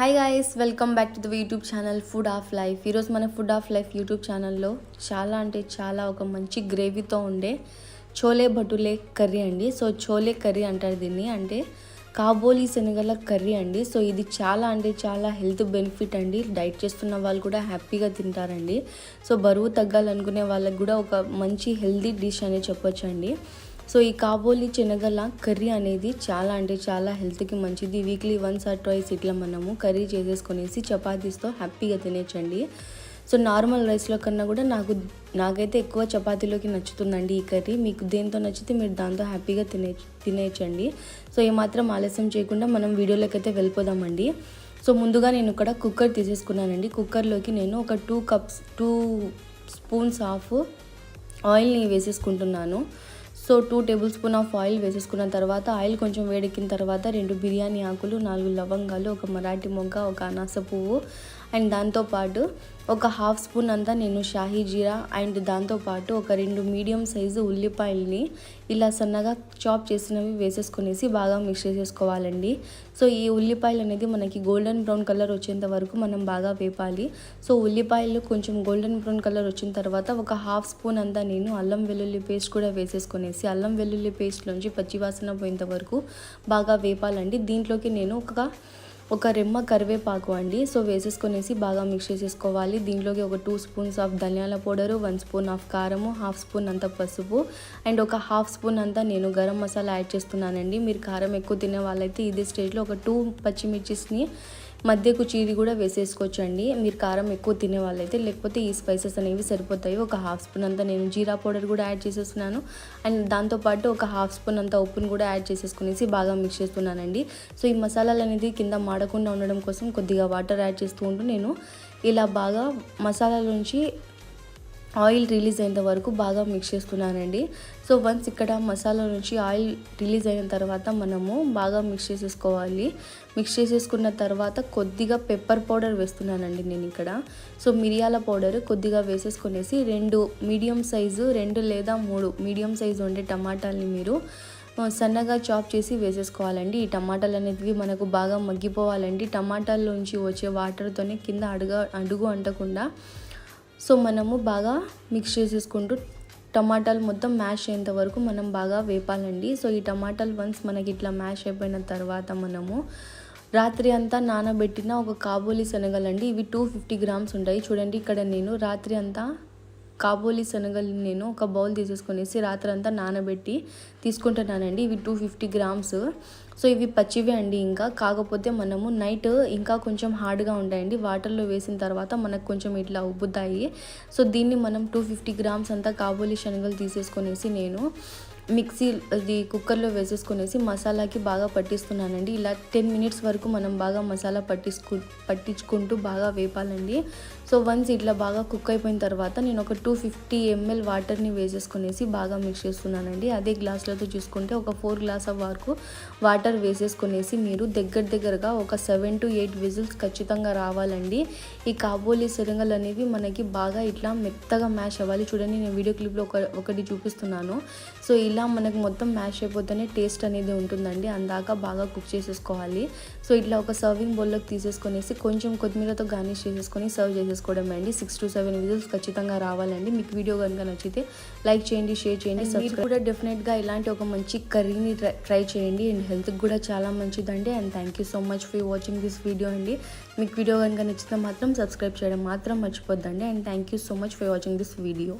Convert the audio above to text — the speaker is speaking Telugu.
Hi guys welcome back to the YouTube channel food of life ఈరోజు మన ఫుడ్ ఆఫ్ లైఫ్ యూట్యూబ్ ఛానల్లో చాలా అంటే చాలా ఒక మంచి గ్రేవీతో ఉండే చోలే భటులే కర్రీ అండి. సో చోలే కర్రీ అంటారు దీన్ని. అంటే కాబోలి శనగల కర్రీ అండి. సో ఇది చాలా అంటే చాలా హెల్త్ బెనిఫిట్ అండి. డైట్ చేస్తున్న వాళ్ళు కూడా హ్యాపీగా తింటారండి. సో బరువు తగ్గాలనుకునే వాళ్ళకి కూడా ఒక మంచి హెల్తీ డిష్ అనేది చెప్పొచ్చండి. సో ఈ కాబోలి శనగల కర్రీ అనేది చాలా అంటే చాలా హెల్త్కి మంచిది. వీక్లీ వన్స్ ఆర్ ట్వైస్ ఇట్లా మనము కర్రీ చేసేసుకునేసి చపాతీస్తో హ్యాపీగా తినేయచ్చండి సో నార్మల్ రైస్లో కన్నా కూడా నాకు నాకైతే ఎక్కువ చపాతీలోకి నచ్చుతుందండి ఈ కర్రీ. మీకు దేంతో నచ్చితే మీరు దాంతో హ్యాపీగా తినే తినేయచ్చండి సో ఏమాత్రం ఆలస్యం చేయకుండా మనం వీడియోలోకి అయితే వెళ్ళిపోదామండి. సో ముందుగా నేను ఇక్కడ కుక్కర్ తీసేసుకున్నానండి. కుక్కర్లోకి నేను ఒక two cups two spoons of ఆయిల్ని వేసేసుకుంటున్నాను. So two tablespoon of oil వేసేసుకున్న తర్వాత ఆయిల్ కొంచెం వేడెక్కిన తర్వాత రెండు బిర్యానీ ఆకులు నాలుగు లవంగాలు ఒక మరాఠీ మొగ్గ ఒక అనాస పువ్వు అండ్ దాంతోపాటు ఒక హాఫ్ స్పూన్ అంతా నేను షాహీ జీరా అండ్ దాంతోపాటు ఒక రెండు మీడియం సైజు ఉల్లిపాయల్ని ఇలా సన్నగా చాప్ చేసినవి వేసేసుకునేసి బాగా మిక్స్ చేసేసుకోవాలండి. సో ఈ ఉల్లిపాయలు అనేది మనకి గోల్డెన్ బ్రౌన్ కలర్ వచ్చేంత వరకు మనం బాగా వేపాలి. సో ఉల్లిపాయలు కొంచెం గోల్డెన్ బ్రౌన్ కలర్ వచ్చిన తర్వాత ఒక హాఫ్ స్పూన్ అంతా నేను అల్లం వెల్లుల్లి పేస్ట్ కూడా వేసేసుకునేసి అల్లం వెల్లుల్లి పేస్ట్లోంచి పచ్చివాసన పోయేంత వరకు బాగా వేపాలండి. దీంట్లోకి నేను ఒక ఒక రెమ్మ కరివేపాకు అండి. సో వేసేసుకునేసి బాగా మిక్స్ చేసేసుకోవాలి. దీంట్లోకి ఒక టూ స్పూన్స్ ఆఫ్ ధనియాల పౌడరు వన్ స్పూన్ ఆఫ్ కారము హాఫ్ స్పూన్ అంత పసుపు అండ్ ఒక హాఫ్ స్పూన్ అంతా నేను గరం మసాలా యాడ్ చేస్తున్నానండి. మీరు కారం ఎక్కువ తినే వాళ్ళైతే ఇదే స్టేజ్లో ఒక టూ పచ్చిమిర్చిస్ని మధ్యకు చీరి కూడా వేసేసుకోవచ్చు అండి మీరు కారం ఎక్కువ తినే వాళ్ళైతే లేకపోతే ఈ స్పైసెస్ అనేవి సరిపోతాయి. ఒక హాఫ్ స్పూన్ అంతా నేను జీరా పౌడర్ కూడా యాడ్ చేసేస్తున్నాను. అండ్ దాంతోపాటు ఒక హాఫ్ స్పూన్ అంతా ఉప్పును కూడా యాడ్ చేసేసుకునేసి బాగా మిక్స్ చేస్తున్నానండి. సో ఈ మసాలాలు అనేది కింద మాడకుండా ఉండడం కోసం కొద్దిగా వాటర్ యాడ్ చేస్తూ ఉంటూ నేను ఇలా బాగా మసాలాల నుంచి ఆయిల్ రిలీజ్ అయినంత వరకు బాగా మిక్స్ చేసుకున్నానండి సో వన్స్ ఇక్కడ మసాలా నుంచి ఆయిల్ రిలీజ్ అయిన తర్వాత మనము బాగా మిక్స్ చేసేసుకోవాలి. మిక్స్ చేసేసుకున్న తర్వాత కొద్దిగా పెప్పర్ పౌడర్ వేస్తున్నానండి నేను ఇక్కడ. సో మిరియాల పౌడర్ కొద్దిగా వేసేసుకునేసి రెండు మీడియం సైజు రెండు లేదా మూడు మీడియం సైజు ఉండే టమాటాలని మీరు సన్నగా చాప్ చేసి వేసేసుకోవాలండి. ఈ టమాటాలు అనేవి మనకు బాగా మగ్గిపోవాలండి. టమాటాల్లోంచి వచ్చే వాటర్తోనే కింద అడుగ అడుగు అంటకుండా సో మనము బాగా మిక్స్ చేసేసుకుంటూ టమాటాలు మొత్తం మ్యాష్ అయ్యేంత వరకు మనం బాగా వేపాలండి. సో ఈ టమాటాలు వన్స్ మనకి ఇట్లా మ్యాష్ అయిపోయిన తర్వాత మనము రాత్రి అంతా నానబెట్టిన ఒక కాబోలి శనగలండి. ఇవి టూ ఫిఫ్టీ గ్రామ్స్ ఉంటాయి. చూడండి ఇక్కడ నేను రాత్రి అంతా కాబోలి శనగలు నేను ఒక బౌల్ తీసేసుకునేసి రాత్రి అంతా నానబెట్టి తీసుకుంటున్నానండి. ఇవి టూ ఫిఫ్టీ గ్రామ్స్ సో ఇవి పచ్చివే అండి ఇంకా. కాకపోతే మనము నైట్ ఇంకా కొంచెం హార్డ్గా ఉంటాయండి. వాటర్లో వేసిన తర్వాత మనకు కొంచెం ఇట్లా ఉబ్బుతాయి. సో దీన్ని మనం టూ ఫిఫ్టీ గ్రామ్స్ అంతా కాబోలి శనగలు తీసేసుకొనేసి నేను మిక్సీ అది కుక్కర్లో వేసేసుకునేసి మసాలాకి బాగా పట్టిస్తున్నానండి. ఇలా టెన్ మినిట్స్ వరకు మనం బాగా మసాలా పట్టించుకు పట్టించుకుంటూ బాగా వేపాలండి. సో వన్స్ ఇట్లా బాగా కుక్ అయిపోయిన తర్వాత నేను ఒక టూ ఫిఫ్టీ ఎంఎల్ వాటర్ని వేసేసుకునేసి బాగా మిక్స్ చేస్తున్నానండి. అదే గ్లాసులతో చూసుకుంటే ఒక ఫోర్ గ్లాస్ ఆఫ్ వరకు వాటర్ వేసేసుకునేసి మీరు దగ్గర దగ్గరగా ఒక సెవెన్ టు ఎయిట్ విజిల్స్ ఖచ్చితంగా రావాలండి. ఈ కాబోలి సిరంగలు అనేవి మనకి బాగా ఇట్లా మెత్తగా మ్యాష్ అవ్వాలి. చూడండి నేను వీడియో క్లిప్లో ఒక ఒకటి చూపిస్తున్నాను. సో ఇలా ఇలా మనకు మొత్తం మ్యాష్ అయిపోతేనే టేస్ట్ అనేది ఉంటుందండి. అందాక బాగా కుక్ చేసేసుకోవాలి. సో ఇట్లా ఒక సర్వింగ్ బౌల్లోకి తీసేసుకొనేసి కొంచెం కొత్తిమీరతో గార్నిష్ చేసేసుకొని సర్వ్ చేసేసుకోవడం అండి. సిక్స్ టు సెవెన్ విజిల్స్ ఖచ్చితంగా రావాలండి. మీకు వీడియో కనుక నచ్చితే లైక్ చేయండి షేర్ చేయండి మీరు కూడా డెఫినెట్గా ఇలాంటి ఒక మంచి కర్రీని ట్రై చేయండి. అండ్ హెల్త్కి కూడా చాలా మంచిదండి. And thank you so much for watching this video అండి. మీకు వీడియో కనుక నచ్చితే మాత్రం సబ్స్క్రైబ్ చేయడం మాత్రం మర్చిపోద్దండి. And thank you so much for watching this video.